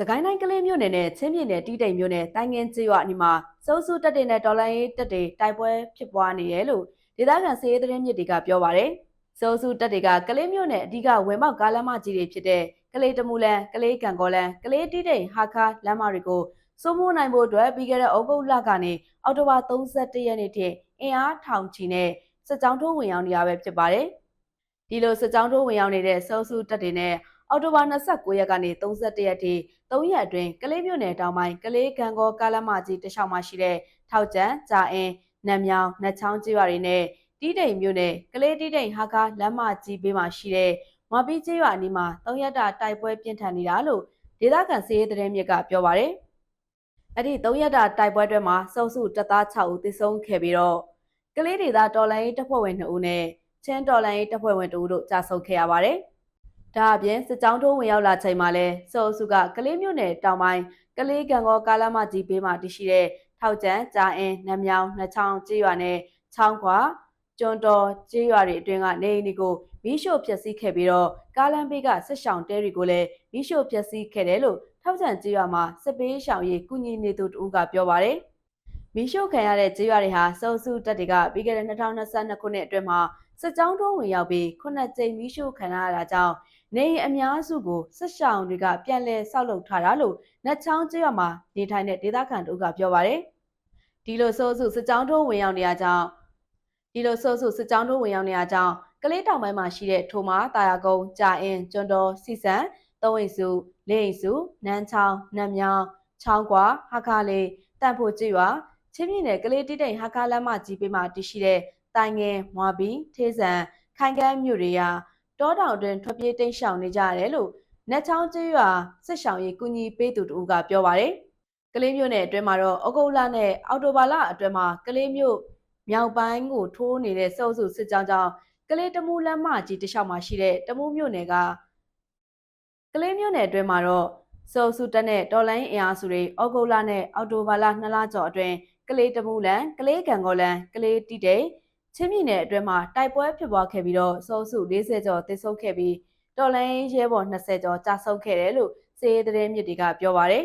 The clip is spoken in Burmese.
စကိုင်းတိုင်းကလေးမြို့နယ်နဲ့ချင်းပြည်နယ်တီးတိမ်မြို့နယ်တိုင်းငင်းကျေးရွာအနီးမှာစုံစုတက်တဲ့နဲ့ဒေါ်လာရေးတက်တွေတိုက်ပွဲဖြစ်ပွားနေတယ်လို့ဒေသခံစီးရဲသတင်းမြစ်တွေကပြောပါရယ်စုံစုတက်တွေကကလေးမြို့နယ်အဓိကဝယ်မောက်ကားလမ်းမကြီးတွေဖြစ်တဲ့ကလေးတမူလန်ကလေးကံကောလန်ကလေးတီးတိမ်ဟာခါလမ်းမတွေကိုစိုးမိုးနိုင်ဖို့အတွက်ပြီးခဲ့တဲ့ဩဂုတ်လကနေအောက်တိုဘာ31ရက်နေ့ထိအင်အားထောင်ချီနဲ့စစ်ကြောင်းထိုးဝင်ရောက်နေရပဲဖြစ်ပါတယ်ဒီလိုစစ်ကြောင်းထိုးဝင်ရောက်နေတဲ့စုံစုတက်တွေနဲ့ အော်တိုဘာ29ရက်ကနေ31ရက်ထိ3ရက်အတွင်းကလေးမြို့နယ်တောင်ပိုင်းကလေးကံကောကားလမ်းမကြီးတလျှောက်မှာရှိတဲ့ထောက်ကျန်ကြာအင်းနံမြောင်နှချောင်းကျေးရွာတွေနဲ့တီးတိမ်မြို့နယ်ကလေးတီးတိမ်ဟာကားလမ်းမကြီးဘေးမှာရှိတဲ့မပီးကျေးရွာအနီးမှာ3ရက်တာတိုက်ပွဲပြင်းထန်နေတာလို့ဒေသခံစီးရဲသတင်းမြစ်ကပြောပါရယ်အဲ့ဒီ3ရက်တာတိုက်ပွဲတွေမှာစုံစုတပ်သား6ဦးသေဆုံးခဲ့ပြီးတော့ကလေးဒေသတော်လိုင်းတပ်ဖွဲ့ဝင်2ဦးနဲ့ချင်းတော်လိုင်းတပ်ဖွဲ့ဝင်2ဦးတို့ကြာဆုံးခဲ့ရပါတယ်။ ဒါအပြင်စစ်ကြောင်းထိုးဝင်ရောက်လာချိန်မှာလဲစောအစုကကလေးမြို့နယ်တောင်ပိုင်းကလေးကံကောကားလမ်းမကြီးဘေးမှာတည်ရှိတဲ့ထောက်ကျန်ကြာအင်းနံမြောင်နှချောင်းကျေးရွာနဲ့ချောင်းခွာကျွန်းတော်ကျေးရွာတွေအတွင်းကနေအိမ်တွေကိုမီးရှို့ဖျက်ဆီးခဲ့ပြီးတော့ကားလမ်းဘေးကဆက်ရှောင်တဲတွေကိုလည်းမီးရှို့ဖျက်ဆီးခဲ့တယ်လို့ထောက်ကျန်ကျေးရွာမှာစစ်ပေးရှောင်ရေးကုညီနေသူတူကပြောပါရယ် မီးရှို့ခံရတဲ့ကျေးရွာတွေဟာစုံစုတက်တွေကပြီးခဲ့တဲ့2022ခုနှစ်အတွင်းမှာစစ်ကြောင်းတွန်းဝင်ရောက်ပြီးခုနှစ်ကြိမ်မီးရှို့ခံရတာကြောင့်နေအိမ်အများစုကိုဆက်ရှောင်တွေကပြန်လည်ဆောက်လုပ်ထားတာလို့နှက်ချောင်းကျေးရွာမှာနေထိုင်တဲ့ဒေသခံတို့ကပြောပါရယ်ဒီလိုဆိုစုစစ်ကြောင်းတွန်းဝင်ရောက်နေရကြောင်းဒီလိုဆိုစုစစ်ကြောင်းတွန်းဝင်ရောက်နေရကြောင်းကလေးတောင်ပိုင်းမှာရှိတဲ့ထိုမာတာယာကုန်းကြာအင်းကျွန်းတော်စီစံသုံးအိမ်စုလေးအိမ်စုနန်းချောင်းနတ်မြောင်းချောင်းကွာဟာခါလေးတန့်ဖို့ကျေးရွာ ချင်းပြည်နယ်ကလေးတိတိန်ဟာခါလမ်းမကြီးပေးမှာတည်ရှိတဲ့တိုင်ငယ်မွာဘီထေးဆန်ခိုင်ကန်းမြို့တွေရာတောတောင်တွင်ထွက်ပြေးတိမ်းရှောင်နေကြရတယ်လို့နတ်ချောင်းကျေးရွာစစ်ရှောင်ရေးကူညီပေးသူတို့ကပြောပါတယ်ကလေးမြို့နယ်အတွင်းမှာတော့ဩဂုတ်လနဲ့အောက်တိုဘာလအတွင်းမှာကလေးမြို့မြောက်ပိုင်းကိုထိုးနေတဲ့စုပ်စုစစ်ကြောင်းကြောင့်ကလေးတမူလမ်းမကြီးတလျှောက်မှာရှိတဲ့တမူမြို့နယ်ကကလေးမြို့နယ်အတွင်းမှာတော့စုပ်စုတက်တဲ့တော်လိုင်းအင်အားစုတွေဩဂုတ်လနဲ့အောက်တိုဘာလ2လကျော်အတွင်း ကလေးတမူလန်ကလေးကံကောလန်ကလေးတိတိချင်းပြည်နယ်အတွင်းမှာတိုက်ပွဲဖြစ်ပွားခဲ့ပြီးတော့စုပ်စု40ကျော်တိစုခဲ့ပြီးတော်လိုင်းရဲဘော်20ကျော်ကြာဆုံးခဲ့တယ်လို့စေရေးသတင်းမြစ်တွေကပြောပါရယ်